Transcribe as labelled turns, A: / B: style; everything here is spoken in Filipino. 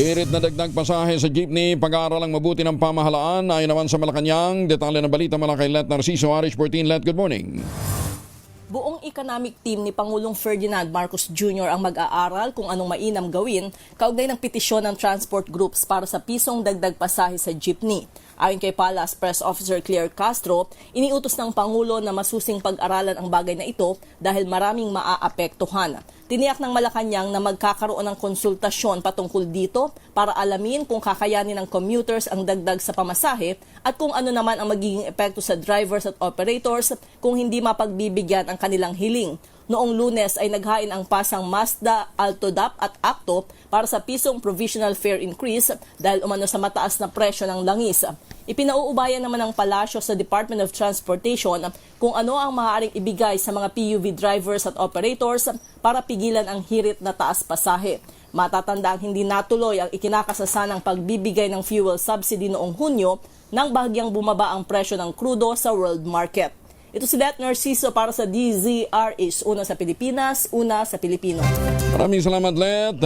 A: Hirit na dagdag pasahe sa jeepney, pag-aaral ang mabuti ng pamahalaan. Ayon naman sa Malacanang, detalye ng balita mula kay Let Narciso, Arish 14. Let, good morning.
B: Buong economic team ni Pangulong Ferdinand Marcos Jr. ang mag-aaral kung anong mainam gawin kaugnay ng petisyon ng transport groups para sa pisong dagdag pasahe sa jeepney. Ayon kay Palace Press Officer Claire Castro, iniutos ng Pangulo na masusing pag-aralan ang bagay na ito dahil maraming maaapektuhan. Tiniyak ng Malacanang na magkakaroon ng konsultasyon patungkol dito para alamin kung kakayanin ng commuters ang dagdag sa pamasahe at kung ano naman ang magiging epekto sa drivers at operators kung hindi mapagbibigyan ang kanilang hiling. Noong lunes ay naghain ang pasang Mazda, Altodap at Acto para sa pisong provisional fare increase dahil umano sa mataas na presyo ng langis. Ipinauubayan naman ng palasyo sa Department of Transportation kung ano ang maaaring ibigay sa mga PUV drivers at operators para pigilan ang hirit na taas pasahe. Matatanda ang hindi natuloy ang ikinakasasanang pagbibigay ng fuel subsidy noong Hunyo nang bahagyang bumaba ang presyo ng krudo sa world market. Ito si Det Narciso para sa DZRH, una sa Pilipinas, una sa Pilipino.
A: Maraming salamat, Let.